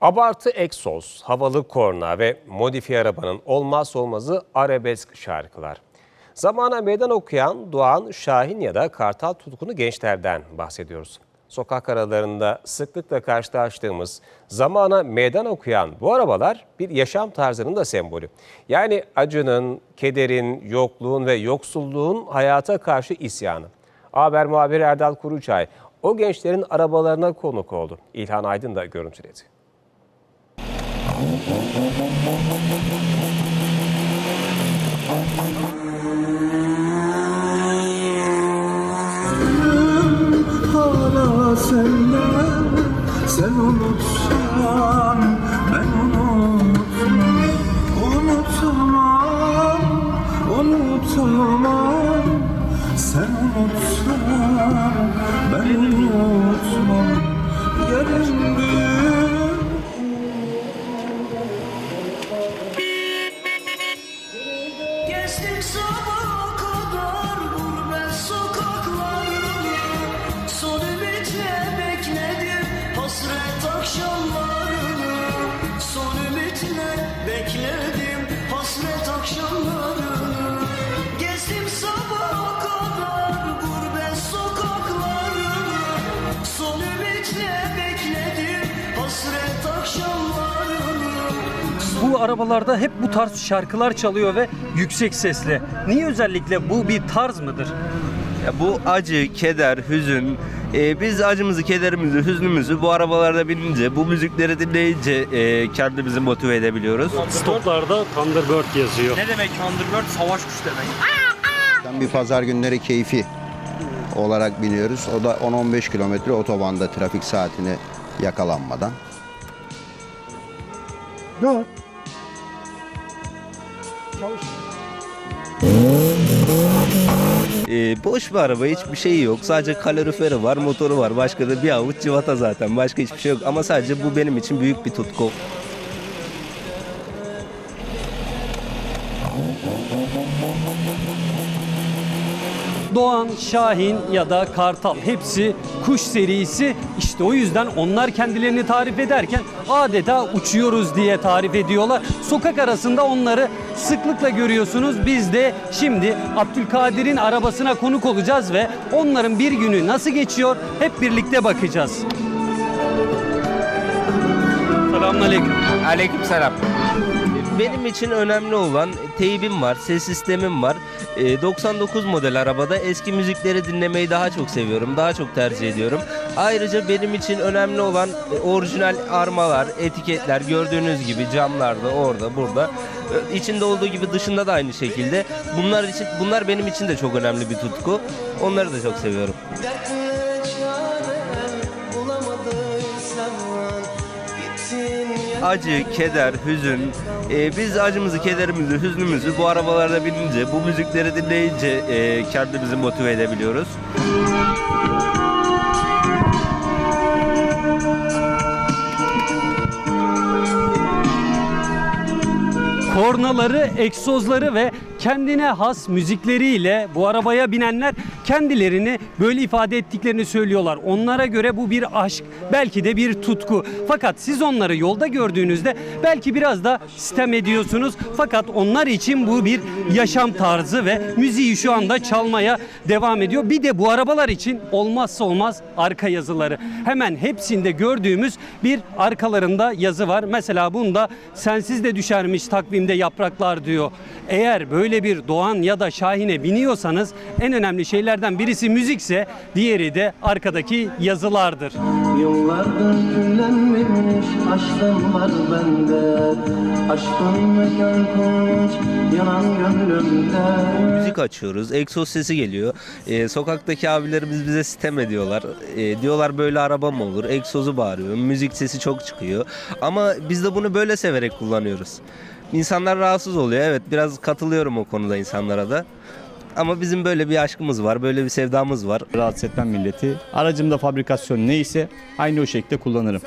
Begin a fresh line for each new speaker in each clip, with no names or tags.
Abartı egzoz, havalı korna ve modifiye arabanın olmazsa olmazı arabesk şarkılar. Zamana meydan okuyan Doğan, Şahin ya da Kartal tutkunu gençlerden bahsediyoruz. Sokak aralarında sıklıkla karşılaştığımız zamana meydan okuyan bu arabalar bir yaşam tarzının da sembolü. Yani acının, kederin, yokluğun ve yoksulluğun hayata karşı isyanı. Haber muhabiri Erdal Kuruçay o gençlerin arabalarına konuk oldu. İlhan Aydın da görüntüledi.
Hala sende Sen unutsan ben Unutamam, unutamam Sen unutsan ben unutmam. Yarın büyür
Gezdim sabaha
Bu arabalarda hep bu tarz şarkılar çalıyor ve yüksek sesle. Niye özellikle bu bir tarz mıdır?
Ya bu acı, keder, hüzün. e, biz acımızı, kederimizi, hüznümüzü bu arabalarda binince, bu müzikleri dinleyince e, kendimizi motive edebiliyoruz.
Stoplarda Thunderbird yazıyor.
Ne demek Thunderbird? Savaş kuş demek.
Bir pazar günleri keyfi olarak biniyoruz. O da 10-15 kilometre otobanda trafik saatini yakalanmadan.
E, boş bir araba, hiçbir şeyi yok. Sadece kaloriferi var, motoru var. Başka da bir avuç civata zaten. Başka hiçbir şey yok. Ama sadece bu benim için büyük bir tutku.
Doğan, Şahin ya da Kartal hepsi kuş serisi. İşte o yüzden onlar kendilerini tarif ederken adeta uçuyoruz diye tarif ediyorlar. Sokak arasında onları sıklıkla görüyorsunuz. Biz de şimdi Abdülkadir'in arabasına konuk olacağız ve onların bir günü nasıl geçiyor hep birlikte bakacağız. Selamünaleyküm.
Aleykümselam. Benim için önemli olan teybim var, ses sistemim var. E, 99 model arabada eski müzikleri dinlemeyi daha çok seviyorum, daha çok tercih ediyorum. Ayrıca benim için önemli olan e, orijinal armalar, etiketler gördüğünüz gibi camlarda, orada, burada. E, içinde olduğu gibi dışında da aynı şekilde. Bunlar için bunlar benim için de çok önemli bir tutku. Onları da çok seviyorum. Acı, keder, hüzün. Ee, biz acımızı, kederimizi, hüznümüzü bu arabalarda binince, bu müzikleri dinleyince e, kendimizi motive edebiliyoruz.
kornaları, egzozları ve kendine has müzikleriyle bu arabaya binenler kendilerini böyle ifade ettiklerini söylüyorlar. Onlara göre bu bir aşk, belki de bir tutku. Fakat siz onları yolda gördüğünüzde belki biraz da sitem ediyorsunuz. Fakat onlar için bu bir yaşam tarzı ve müziği şu anda çalmaya devam ediyor. Bir de bu arabalar için olmazsa olmaz arka yazıları. Hemen hepsinde gördüğümüz bir arkalarında yazı var. Mesela bunda sensiz de düşermiş takvimde yapraklar diyor. Eğer böyle bir Doğan ya da Şahin'e biniyorsanız en önemli şeylerden birisi müzikse diğeri de arkadaki yazılardır.
Yıllardır küllenmemiş aşkım var bende Aşkın mekan kurmuş yanan gönlümde
Müzik açıyoruz, egzoz sesi geliyor. Ee, sokaktaki abilerimiz bize sitem ediyorlar. Ee, diyorlar böyle araba mı olur? Egzozu bağırıyor, müzik sesi çok çıkıyor. Ama biz de bunu böyle severek kullanıyoruz. İnsanlar rahatsız oluyor. Evet biraz katılıyorum o konuda insanlara da. Ama bizim böyle bir aşkımız var, böyle bir sevdamız var.
rahatsız etmem milleti. Aracımda fabrikasyon neyse aynı o şekilde kullanırım.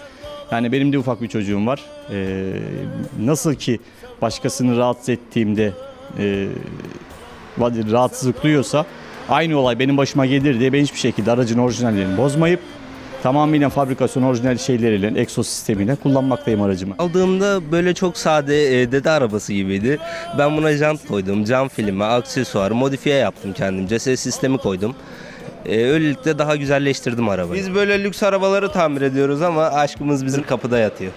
Yani benim de ufak bir çocuğum var. Ee, nasıl ki başkasını rahatsız ettiğimde e, rahatsızlık duyuyorsa aynı olay benim başıma gelir diye ben hiçbir şekilde aracın orijinallerini bozmayıp tamamıyla fabrikasyon orijinal şeyleriyle, egzoz sistemiyle kullanmaktayım aracımı.
Aldığımda böyle çok sade e, dede arabası gibiydi. Ben buna jant koydum, cam filmi, aksesuar, modifiye yaptım kendimce. Ses sistemi koydum. E, öylelikle daha güzelleştirdim arabayı. Biz böyle lüks arabaları tamir ediyoruz ama aşkımız bizim kapıda yatıyor.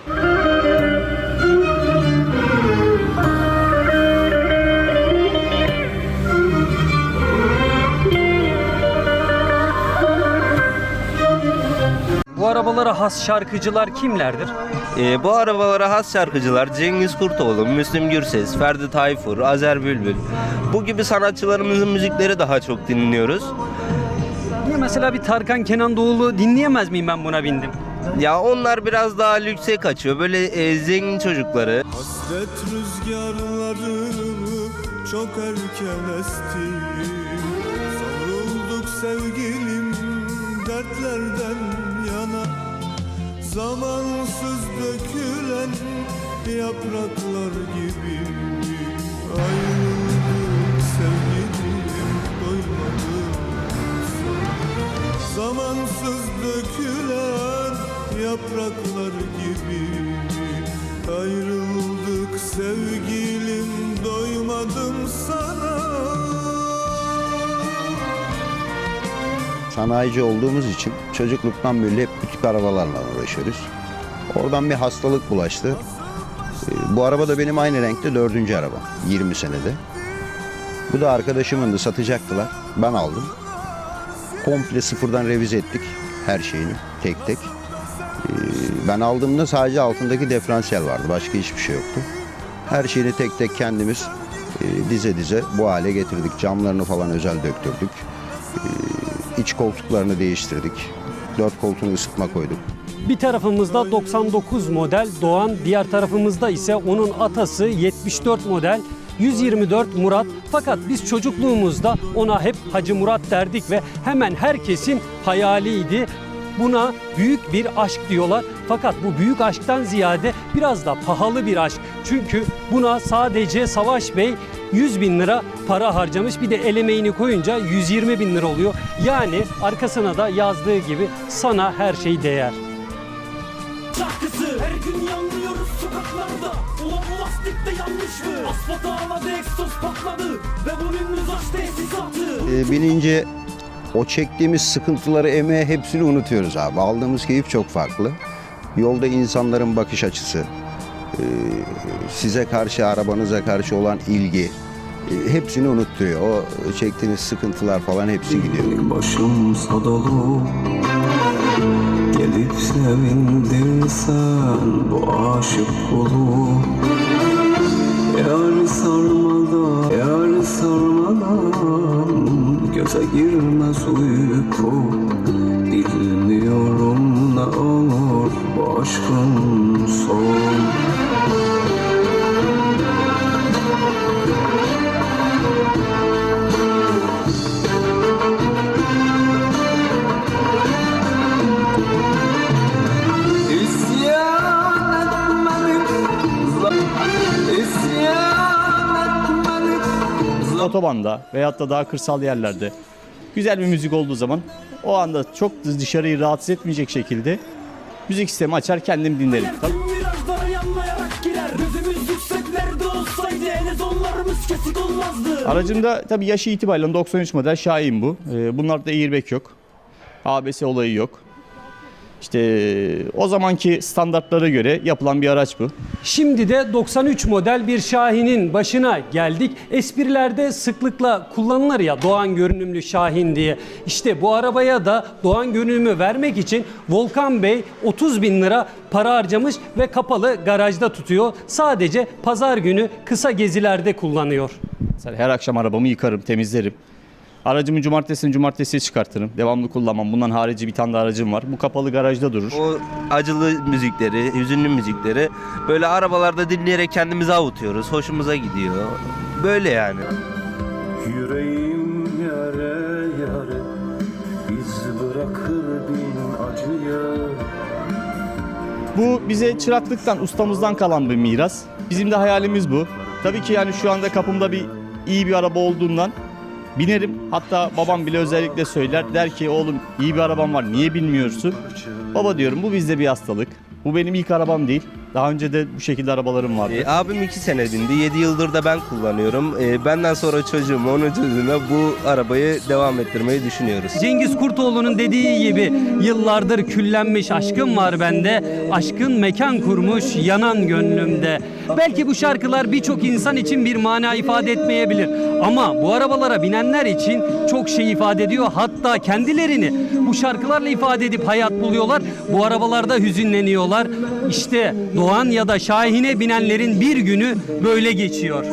Bu arabalara has şarkıcılar kimlerdir?
E, bu arabalara has şarkıcılar Cengiz Kurtoğlu, Müslüm Gürses, Ferdi Tayfur, Azer Bülbül. Bu gibi sanatçılarımızın müzikleri daha çok dinliyoruz.
Niye mesela bir Tarkan Kenan Doğulu dinleyemez miyim ben buna bindim?
Ya onlar biraz daha lükse kaçıyor. Böyle e, zengin çocukları.
Hasret rüzgarları çok erken esti Savrulduk sevgilim dertlerden yana Zamansız dökülen yapraklar gibi Ayrıldık sevgilim doymadım. Zamansız dökülen yapraklar gibi Ayrıldık sevgilim doymadım sana
Sanayici olduğumuz için çocukluktan beri hep tip arabalarla uğraşıyoruz. Oradan bir hastalık bulaştı. Ee, Bu araba da benim aynı renkte dördüncü araba. 20 senede. Bu da arkadaşımındı satacaktılar. Ben aldım. Komple sıfırdan revize ettik her şeyini tek tek. Ee, Ben aldığımda sadece altındaki diferansiyel vardı. Başka hiçbir şey yoktu. Her şeyini tek tek kendimiz e, dize dize bu hale getirdik. Camlarını falan özel döktürdük. İç koltuklarını değiştirdik. Dört koltuğunu ısıtma koyduk.
Bir tarafımızda 99 model Doğan, diğer tarafımızda ise onun atası 74 model 124 Murat. Fakat biz çocukluğumuzda ona hep Hacı Murat derdik ve hemen herkesin hayaliydi. Buna büyük bir aşk diyorlar. Fakat bu büyük aşktan ziyade biraz da pahalı bir aşk. Çünkü buna sadece Savaş Bey 100 bin lira para harcamış. Bir de el emeğini koyunca 120 bin lira oluyor. Yani arkasına da yazdığı gibi sana her şey değer.
şarkısı Her gün yanlıyoruz sokaklarda Ulan bu lastik de yanlış mı? Asfalt ağladı egzoz patladı Ve volümümüz aç tesisatı
Ee, binince o çektiğimiz sıkıntıları, emeği hepsini unutuyoruz abi. Aldığımız keyif çok farklı. Yolda insanların bakış açısı, e, size karşı, arabanıza karşı olan ilgi e, hepsini unutturuyor. O çektiğiniz sıkıntılar falan hepsi gidiyor.
Başım dolu Gelip sevindirsen bu aşık kulu Yar sarmadan, yar sarmadan Göze girmez uyku. Bilmiyorum ne olur bu aşkın
Otobanda veyahut da daha kırsal yerlerde güzel bir müzik olduğu zaman o anda çok dışarıyı rahatsız etmeyecek şekilde müzik sistemi açar kendim dinlerim. Tabii Aracımda tabii yaşı itibariyle 93 model Şahin bu. Ee, bunlarda airbag yok. ABS olayı yok. İşte o zamanki standartlara göre yapılan bir araç bu.
Şimdi de 93 model bir Şahin'in başına geldik. Esprilerde sıklıkla kullanılır ya Doğan görünümlü Şahin diye. İşte bu arabaya da Doğan görünümü vermek için Volkan Bey 30 bin lira para harcamış ve kapalı garajda tutuyor. Sadece pazar günü kısa gezilerde kullanıyor.
Her akşam arabamı yıkarım, temizlerim. Aracımı cumartesini cumartesiye çıkartırım. Devamlı kullanmam. Bundan harici bir tane de aracım var. Bu kapalı garajda durur.
O acılı müzikleri, hüzünlü müzikleri böyle arabalarda dinleyerek kendimizi avutuyoruz. Hoşumuza gidiyor. Böyle yani.
Yüreğim yare yare iz bırakır bin acıya
Bu bize çıraklıktan, ustamızdan kalan bir miras. Bizim de hayalimiz bu. Tabii ki yani şu anda kapımda bir iyi bir araba olduğundan Binerim. Hatta babam bile özellikle söyler. Der ki oğlum iyi bir araban var niye bilmiyorsun? Baba diyorum bu bizde bir hastalık. Bu benim ilk arabam değil. Daha önce de bu şekilde arabalarım vardı.
E, abim 2 sene bindi. 7 yıldır da ben kullanıyorum. E, benden sonra çocuğum, onun çocuğuna bu arabayı devam ettirmeyi düşünüyoruz.
Cengiz Kurtoğlu'nun dediği gibi yıllardır küllenmiş aşkım var bende. Aşkın mekan kurmuş yanan gönlümde. Belki bu şarkılar birçok insan için bir mana ifade etmeyebilir. Ama bu arabalara binenler için çok şey ifade ediyor. Hatta kendilerini bu şarkılarla ifade edip hayat buluyorlar. Bu arabalarda hüzünleniyorlar. İşte Doğan ya da Şahin'e binenlerin bir günü böyle geçiyor.